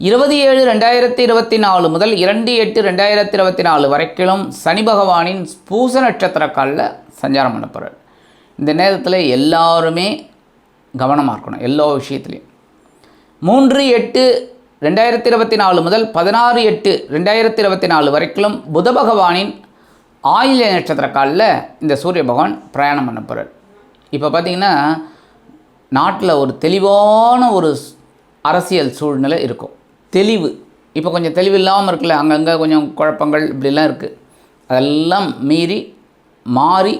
இருபது ஏழு ரெண்டாயிரத்தி இருபத்தி நாலு முதல் இரண்டு எட்டு ரெண்டாயிரத்தி இருபத்தி நாலு வரைக்கும் சனி பகவானின் பூச நட்சத்திர காலில் சஞ்சாரம் பண்ண போகிறார் இந்த நேரத்தில் எல்லாருமே கவனமாக இருக்கணும் எல்லா விஷயத்துலையும். மூன்று எட்டு ரெண்டாயிரத்தி இருபத்தி நாலு முதல் பதினாறு எட்டு ரெண்டாயிரத்தி இருபத்தி நாலு வரைக்கும் புத பகவானின் ஆயில்ய நட்சத்திர காலில் இந்த சூரிய பகவான் பிரயாணம் பண்ண போகிறார் இப்போ பார்த்திங்கன்னா நாட்டில் ஒரு தெளிவான ஒரு அரசியல் சூழ்நிலை இருக்கும். தெளிவு. இப்போ கொஞ்சம் தெளிவு இல்லாமல் இருக்குல்ல அங்கங்கே கொஞ்சம் குழப்பங்கள் இப்படிலாம் இருக்குது அதெல்லாம் மீறி மாறி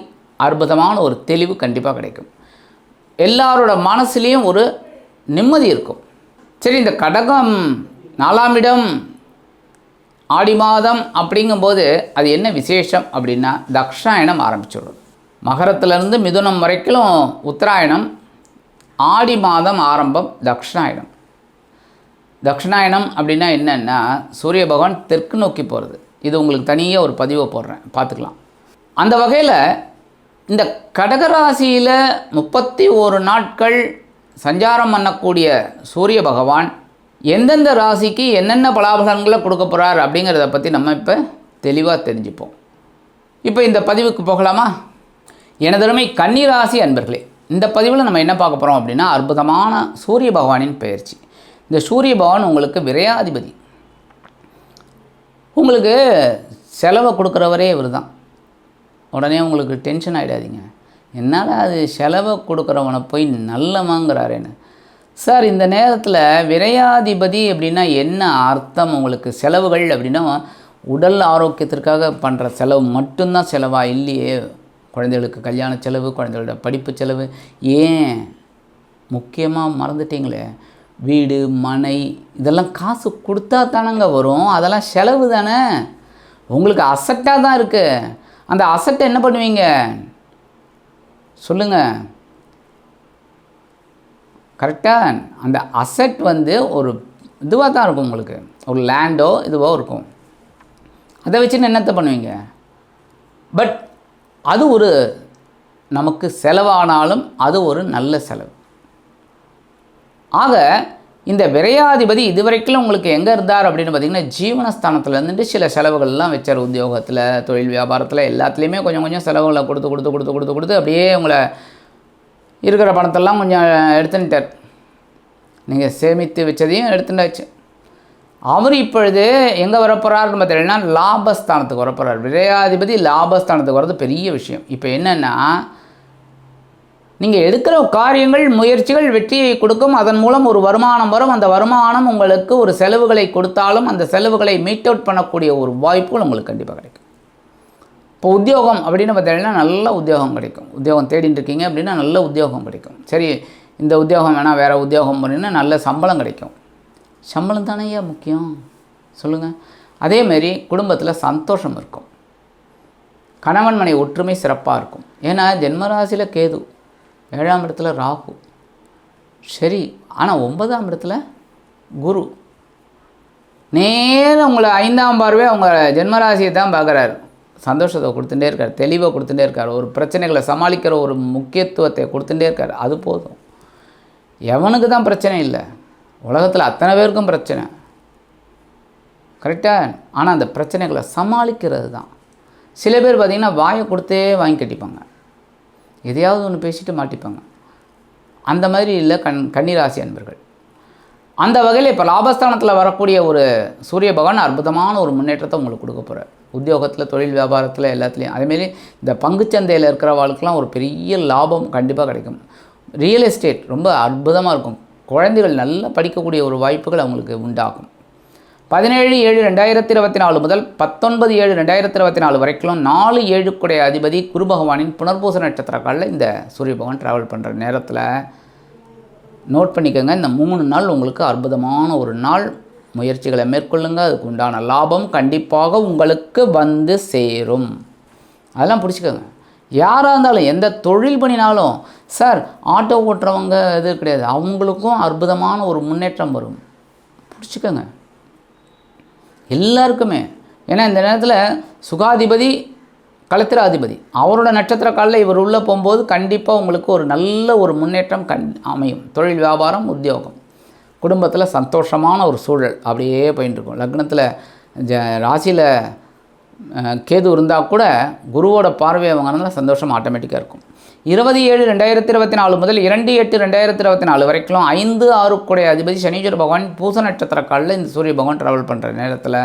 அற்புதமான ஒரு தெளிவு கண்டிப்பாக கிடைக்கும். எல்லாரோட மனசுலேயும் ஒரு நிம்மதி இருக்கும். சரி இந்த கடகம் நாலாம் இடம் ஆடி மாதம் அப்படிங்கும்போது அது என்ன விசேஷம் அப்படின்னா தக்ஷாயணம் ஆரம்பிச்சிடும் மகரத்துலேருந்து மிதுனம் வரைக்கும் உத்தராயணம் ஆடி மாதம் ஆரம்பம் தக்ஷாயணம். தக்ஷிணாயனம் அப்படின்னா என்னென்னா சூரிய பகவான் தெற்கு நோக்கி போகிறது இது உங்களுக்கு தனியாக ஒரு பதிவை போடுறேன். பார்த்துக்கலாம். அந்த வகையில் இந்த கடகராசியில் முப்பத்தி ஒரு நாட்கள் சஞ்சாரம் பண்ணக்கூடிய சூரிய பகவான் எந்தெந்த ராசிக்கு என்னென்ன பலாபலன்களை கொடுக்க போகிறார் அப்படிங்கிறத பற்றி நம்ம இப்போ தெளிவாக தெரிஞ்சுப்போம். இப்போ இந்த பதிவுக்கு போகலாமா? எனதருமை கன்னிராசி அன்பர்களே இந்த பதிவில் நம்ம என்ன பார்க்க போகிறோம் அப்படின்னா அற்புதமான சூரிய பகவானின் பெயர்ச்சி இந்த சூரிய பகவான் உங்களுக்கு விரையாதிபதி. உங்களுக்கு செலவை கொடுக்குறவரே இவர் தான் உடனே உங்களுக்கு டென்ஷன் ஆகிடாதீங்க என்னால் அது செலவை கொடுக்குறவனை போய் நல்லமாங்கிறாரேன்னு சார் இந்த நேரத்தில் விரையாதிபதி அப்படின்னா என்ன அர்த்தம் உங்களுக்கு? செலவுகள் அப்படின்னா உடல் ஆரோக்கியத்திற்காக பண்ணுற செலவு மட்டும்தான் செலவாக இல்லையே. குழந்தைகளுக்கு கல்யாண செலவு குழந்தைகளோட படிப்பு செலவு. ஏன்? முக்கியமாக மறந்துட்டீங்களே. வீடு மனை இதெல்லாம் காசு கொடுத்தா தானங்க வரும். அதெல்லாம் செலவு தானே. உங்களுக்கு அசட்டாக தான் இருக்குது அந்த அசட்டை என்ன பண்ணுவீங்க? சொல்லுங்கள் கரெக்டாக அந்த அசட் வந்து ஒரு இதுவாக தான் இருக்கும் உங்களுக்கு. ஒரு லேண்டோ இதுவோ இருக்கும். அதை வச்சுன்னு என்னத்தை பண்ணுவீங்க? பட் அது ஒரு நமக்கு செலவானாலும் அது ஒரு நல்ல செலவு. ஆக இந்த விரையாதிபதி இதுவரைக்கும் உங்களுக்கு எங்கே இருந்தார் அப்படின்னு பார்த்தீங்கன்னா ஜீவனஸ்தானத்தில் இருந்துட்டு சில செலவுகள்லாம் வச்சார் உத்தியோகத்தில் தொழில் வியாபாரத்தில் எல்லாத்துலேயுமே கொஞ்சம் கொஞ்சம் செலவுகளை கொடுத்து கொடுத்து கொடுத்து கொடுத்து கொடுத்து அப்படியே உங்களை இருக்கிற பணத்தெல்லாம் கொஞ்சம் எடுத்துட்டார் நீங்கள் சேமித்து வச்சதையும் எடுத்துட்டாச்சு அவர் இப்பொழுது எங்கே வரப்போகிறாருன்னு பார்த்தீங்கன்னா லாபஸ்தானத்துக்கு வரப்போகிறார் விரையாதிபதி லாபஸ்தானத்துக்கு வர்றது பெரிய விஷயம். இப்போ என்னென்னா நீங்கள் எடுக்கிற காரியங்கள் முயற்சிகள் வெற்றியை கொடுக்கும். அதன் மூலம் ஒரு வருமானம் வரும். அந்த வருமானம் உங்களுக்கு ஒரு செலவுகளை கொடுத்தாலும் அந்த செலவுகளை மீட் அவுட் பண்ணக்கூடிய ஒரு வாய்ப்புகள் உங்களுக்கு கண்டிப்பாக கிடைக்கும். இப்போ உத்தியோகம் அப்படின்னு பார்த்தீங்கன்னா நல்ல உத்தியோகம் கிடைக்கும். உத்தியோகம் தேடிட்டு இருக்கீங்க அப்படின்னா நல்ல உத்தியோகம் கிடைக்கும். சரி இந்த உத்தியோகம் வேணால் வேறு உத்தியோகம் பண்ணினா நல்ல சம்பளம் கிடைக்கும். சம்பளம் தானே ஐயா முக்கியம்? சொல்லுங்கள் அதேமாரி குடும்பத்தில் சந்தோஷம் இருக்கும். கணவன் மனை ஒற்றுமை சிறப்பாக இருக்கும். ஏன்னா ஜென்மராசியில் கேது. ஏழாம் இடத்துல ராகு. சரி ஆனால் ஒன்பதாம் இடத்துல குரு. நேரம் உங்களை ஐந்தாம் பார்வை அவங்க ஜென்மராசியை தான் பார்க்குறாரு. சந்தோஷத்தை கொடுத்துட்டே இருக்கார் தெளிவை கொடுத்துட்டே இருக்கார் ஒரு பிரச்சனைகளை சமாளிக்கிற ஒரு முக்கியத்துவத்தை கொடுத்துட்டே இருக்கார். அது போதும். எவனுக்கு தான் பிரச்சனை இல்லை. உலகத்தில் அத்தனை பேருக்கும் பிரச்சனை. கரெக்டாக ஆனால் அந்த பிரச்சனைகளை சமாளிக்கிறது தான். சில பேர் பார்த்திங்கன்னா வாயை கொடுத்தே வாங்கி கட்டிப்பாங்க. எதையாவது ஒன்று பேசிட்டு மாட்டிப்பாங்க. அந்த மாதிரி இல்லை கண் கன்னிராசி அன்பர்கள். அந்த வகையில் இப்போ லாபஸ்தானத்தில் வரக்கூடிய ஒரு சூரிய பகவான் அற்புதமான ஒரு முன்னேற்றத்தை உங்களுக்கு கொடுக்க போகிறார் உத்தியோகத்தில் தொழில் வியாபாரத்தில் எல்லாத்துலேயும். அதேமாரி இந்த பங்குச்சந்தையில் இருக்கிறவாளுக்கெல்லாம் ஒரு பெரிய லாபம் கண்டிப்பாக கிடைக்கும். ரியல் எஸ்டேட் ரொம்ப அற்புதமாக இருக்கும். குழந்தைகள் நல்லா படிக்கக்கூடிய ஒரு வாய்ப்புகள் அவங்களுக்கு உண்டாகும். பதினேழு ஏழு ரெண்டாயிரத்தி இருபத்தி நாலு முதல் பத்தொன்பது ஏழு ரெண்டாயிரத்தி இருபத்தி நாலு வரைக்கும் நாலு ஏழுக்குடைய அதிபதி குரு பகவானின் புனர்பூச நட்சத்திர காலில் இந்த சூரிய பகவான் ட்ராவல் பண்ணுற நேரத்தில் நோட் பண்ணிக்கோங்க. இந்த மூணு நாள் உங்களுக்கு அற்புதமான ஒரு நாள். முயற்சிகளை மேற்கொள்ளுங்க. அதுக்கு உண்டான லாபம் கண்டிப்பாக உங்களுக்கு வந்து சேரும். அதெல்லாம் பிடிச்சிக்கோங்க. யாராக இருந்தாலும் எந்த தொழில் பண்ணினாலும் சார் ஆட்டோ ஓட்டுறவங்க இது கிடையாது. அவங்களுக்கும் அற்புதமான ஒரு முன்னேற்றம் வரும். பிடிச்சிக்கோங்க. எல்லாருக்குமே. ஏன்னா இந்த நேரத்தில் சுகாதிபதி கலத்திராதிபதி. அவரோட நட்சத்திர காலில் இவர் உள்ளே போகும்போது கண்டிப்பாக உங்களுக்கு ஒரு நல்ல ஒரு முன்னேற்றம் கண் அமையும். தொழில் வியாபாரம் உத்தியோகம். குடும்பத்தில் சந்தோஷமான ஒரு சூழல். அப்படியே போயின்ட்டுருக்கும் லக்னத்தில் ஜ ராசியில் கேது இருந்தால் கூட குருவோட பார்வையை அவங்க சந்தோஷம் ஆட்டோமேட்டிக்காக இருக்கும். இருபது ஏழு ரெண்டாயிரத்தி இருபத்தி நாலு முதல் இரண்டு எட்டு ரெண்டாயிரத்தி இருபத்தி நாலு வரைக்கும் ஐந்து ஆறுக்குடைய அதிபதி சனீஸ்வர பகவான் பூச நட்சத்திர காலில் இந்த சூரிய பகவான் ட்ராவல் பண்ணுற நேரத்தில்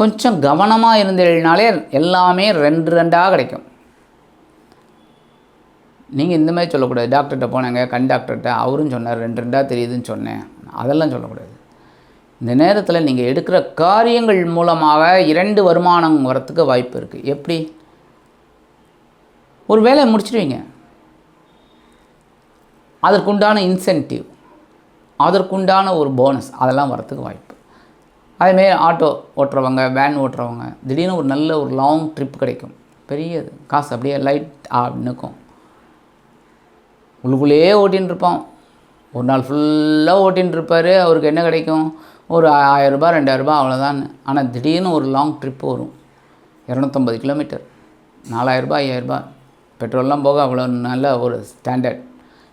கொஞ்சம் கவனமாக இருந்தீங்கனாலே எல்லாமே ரெண்டு ரெண்டாக கிடைக்கும். நீங்கள் இந்த மாதிரி சொல்லக்கூடாது. டாக்டர்கிட்ட போனாங்க கண் டாக்டர்கிட்ட அவரும் சொன்னார் ரெண்டு ரெண்டாக தெரியுதுன்னு சொன்னேன். அதெல்லாம் சொல்லக்கூடாது. இந்த நேரத்தில் நீங்கள் எடுக்கிற காரியங்கள் மூலமாக இரண்டு வருமானம் வரத்துக்கு வாய்ப்பு இருக்குது எப்படி? ஒரு வேலையை முடிச்சிடுவீங்க அதற்குண்டான இன்சென்டிவ் அதற்குண்டான ஒரு போனஸ் அதெல்லாம் வரத்துக்கு வாய்ப்பு. அதேமாரி ஆட்டோ ஓட்டுறவங்க வேன் ஓட்டுறவங்க திடீர்னு ஒரு நல்ல ஒரு லாங் ட்ரிப் கிடைக்கும். பெரிய காசு அப்படியே லைட் நிற்கும். உள்ளுக்குள்ளேயே ஓட்டின்னு இருப்போம் ஒரு நாள் ஃபுல்லாக ஓட்டின்னு இருப்பார். அவருக்கு என்ன கிடைக்கும்? ஒரு ஆயிரரூபா ரெண்டாயிரரூபா அவ்வளோதான் ஆனால் திடீர்னு ஒரு லாங் ட்ரிப் வரும். இரநூத்தம்பது கிலோமீட்டர் நாலாயிரரூபா ஐயாயிரரூபா பெட்ரோல்லாம் போக அவ்வளோ நல்ல ஒரு ஸ்டாண்டர்ட்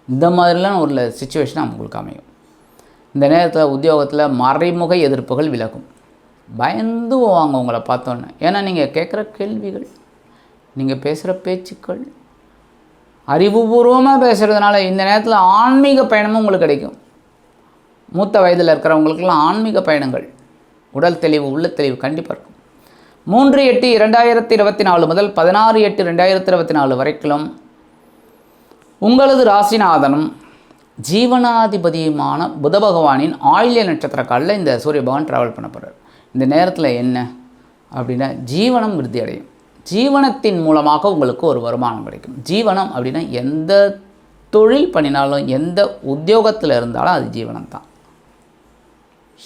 இந்த மாதிரிலாம் ஒரு சுச்சுவேஷன் உங்களுக்கு அமையும். இந்த நேரத்தில் உத்தியோகத்தில் மறைமுக எதிர்ப்புகள் விலகும். பயந்து போவாங்க உங்களை பார்த்தோன்னே. ஏன்னா நீங்கள் கேட்குற கேள்விகள் நீங்கள் பேசுகிற பேச்சுக்கள் அறிவுபூர்வமாக பேசுகிறதுனால இந்த நேரத்தில் ஆன்மீக பயணமும் உங்களுக்கு கிடைக்கும். மூத்த வயதில் இருக்கிறவங்களுக்கெல்லாம் ஆன்மீக பயணங்கள் உடல் தெளிவு உள்ள தெளிவு கண்டிப்பாக இருக்கும். மூன்று எட்டு இரண்டாயிரத்தி இருபத்தி நாலு முதல் பதினாறு எட்டு ரெண்டாயிரத்தி இருபத்தி நாலு வரைக்கும் உங்களது ராசிநாதனும் ஜீவனாதிபதியுமான புத பகவானின் ஆயில்ய நட்சத்திர காலில் இந்த சூரிய பகவான் ட்ராவல் பண்ண போகிறார் இந்த நேரத்தில் என்ன அப்படின்னா ஜீவனம் விருத்தி அடையும். ஜீவனத்தின் மூலமாக உங்களுக்கு ஒரு வருமானம் கிடைக்கும். ஜீவனம் அப்படின்னா எந்த தொழில் பண்ணினாலும் எந்த உத்தியோகத்தில் இருந்தாலும் அது ஜீவனம் தான்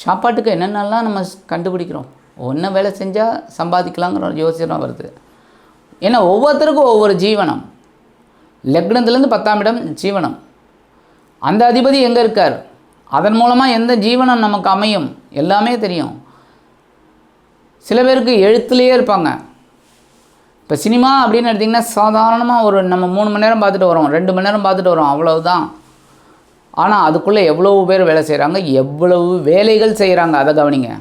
சாப்பாட்டுக்கு என்னென்னலாம் நம்ம கண்டுபிடிக்கிறோம்? ஒன்றை வேலை செஞ்சால் சம்பாதிக்கலாங்கிற யோசனை வருது. ஏன்னா ஒவ்வொருத்தருக்கும் ஒவ்வொரு ஜீவனம். லக்னத்துலேருந்து பத்தாம் இடம் ஜீவனம். அந்த அதிபதி எங்கே இருக்கார்? அதன் மூலமாக எந்த ஜீவனம் நமக்கு அமையும்? எல்லாமே தெரியும். சில பேருக்கு எழுத்துலேயே இருப்பாங்க. இப்போ சினிமா அப்படின்னு எடுத்திங்கன்னா சாதாரணமாக ஒரு நம்ம மூணு மணி நேரம் பார்த்துட்டு வரோம் ரெண்டு மணி நேரம் பார்த்துட்டு வரோம் அவ்வளவுதான். ஆனால் அதுக்குள்ளே எவ்வளவு பேர் வேலை செய்கிறாங்க எவ்வளவு வேலைகள் செய்கிறாங்க அதை கவனிங்க.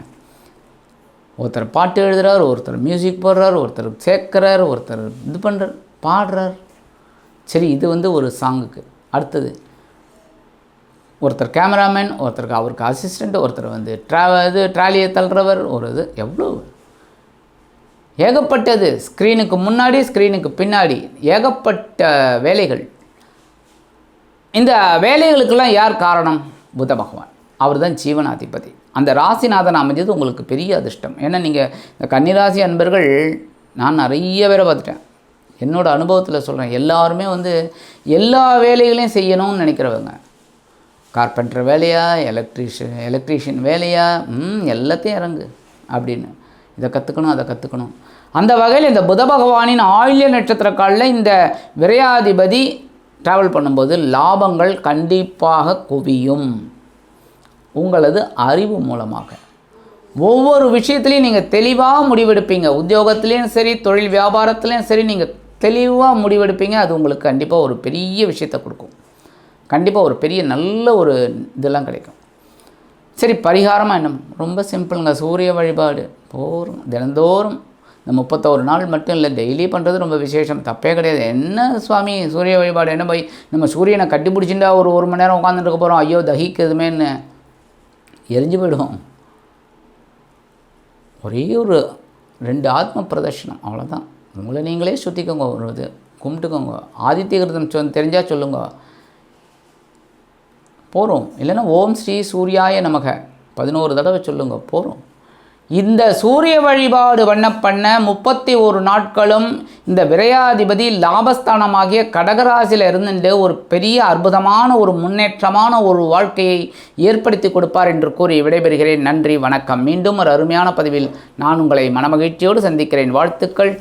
ஒருத்தர் பாட்டு எழுதுறார் ஒருத்தர் மியூசிக் போடுறார் ஒருத்தர் சேர்க்குறார் ஒருத்தர் இது பண்ணுறார் பாடுறார். சரி இது வந்து ஒரு சாங்குக்கு அடுத்தது ஒருத்தர் கேமராமேன் ஒருத்தருக்கு அவருக்கு அசிஸ்டண்ட் ஒருத்தர் வந்து ட்ரா இது ட்ராலியை தள்ளுறவர் ஒரு இது எவ்வளோ? ஏகப்பட்டது. ஸ்க்ரீனுக்கு முன்னாடி ஸ்க்ரீனுக்கு பின்னாடி. ஏகப்பட்ட வேலைகள். இந்த வேலைகளுக்கெல்லாம் யார் காரணம்? புத்த பகவான். அவர் தான் ஜீவனாதிபதி. அந்த ராசிநாதன் அமைஞ்சது உங்களுக்கு பெரிய அதிர்ஷ்டம். ஏன்னா நீங்கள் இந்த கன்னிராசி அன்பர்கள் நான் நிறைய பேரை பார்த்துட்டேன். என்னோடய அனுபவத்தில் சொல்கிறேன் எல்லாருமே வந்து எல்லா வேலைகளையும் செய்யணும்னு நினைக்கிறவங்க. கார்பெண்டர் வேலையா எலக்ட்ரீஷியன் எலக்ட்ரீஷியன் வேலையா ம் எல்லாத்தையும் இறங்கு அப்படின்னு. இதை கற்றுக்கணும் அதை கற்றுக்கணும் அந்த வகையில் இந்த புத பகவானின் ஆயுள்ய நட்சத்திர காலில் இந்த விரையாதிபதி ட்ராவல் பண்ணும்போது லாபங்கள் கண்டிப்பாக குவியும். உங்களது அறிவு மூலமாக. ஒவ்வொரு விஷயத்துலையும் நீங்கள் தெளிவாக முடிவெடுப்பீங்க. உத்தியோகத்துலேயும் சரி தொழில் வியாபாரத்துலேயும் சரி நீங்கள் தெளிவாக முடிவெடுப்பீங்க. அது உங்களுக்கு கண்டிப்பாக ஒரு பெரிய விஷயத்தை கொடுக்கும். கண்டிப்பாக ஒரு பெரிய நல்ல ஒரு இதெல்லாம் கிடைக்கும். சரி பரிகாரமாக என்ன? ரொம்ப சிம்பிளுங்க. சூரிய வழிபாடு. போரும். தினந்தோறும். இந்த முப்பத்தோரு நாள் மட்டும் இல்லை. டெய்லி பண்ணுறது ரொம்ப விசேஷம். தப்பே கிடையாது. என்ன சுவாமி சூரிய வழிபாடு? என்ன போய் நம்ம சூரியனை கட்டி ஒரு ஒரு மணி நேரம் உட்காந்துட்டு இருக்க போகிறோம் ஐயோ தகிக்குதுமேன்னு எரிஞ்சு போயிடும். ஒரே ஒரு ரெண்டு ஆத்ம பிரதர்ஷனம் அவ்வளோதான் உங்களை நீங்களே சுற்றிக்கோங்க ஒரு இது கும்பிட்டுக்கோங்க. ஆதித்ய கிருதம் சொ தெரிஞ்சால் சொல்லுங்க. போகிறோம் இல்லைன்னா ஓம் ஸ்ரீ சூர்யாய நமக. பதினோரு தடவை சொல்லுங்க போகிறோம் இந்த சூரிய வழிபாடு பண்ண பண்ண முப்பத்தி ஒரு நாட்களும் இந்த விரையாதிபதி லாபஸ்தானமாகிய கடகராசியில் இருந்துட்டு ஒரு பெரிய அற்புதமான ஒரு முன்னேற்றமான ஒரு வாழ்க்கையை ஏற்படுத்தி கொடுப்பார் என்று கூறி விடைபெறுகிறேன். நன்றி வணக்கம். மீண்டும் ஒரு அருமையான பதிவில் நான் உங்களை மனமகிழ்ச்சியோடு சந்திக்கிறேன். வாழ்த்துக்கள்.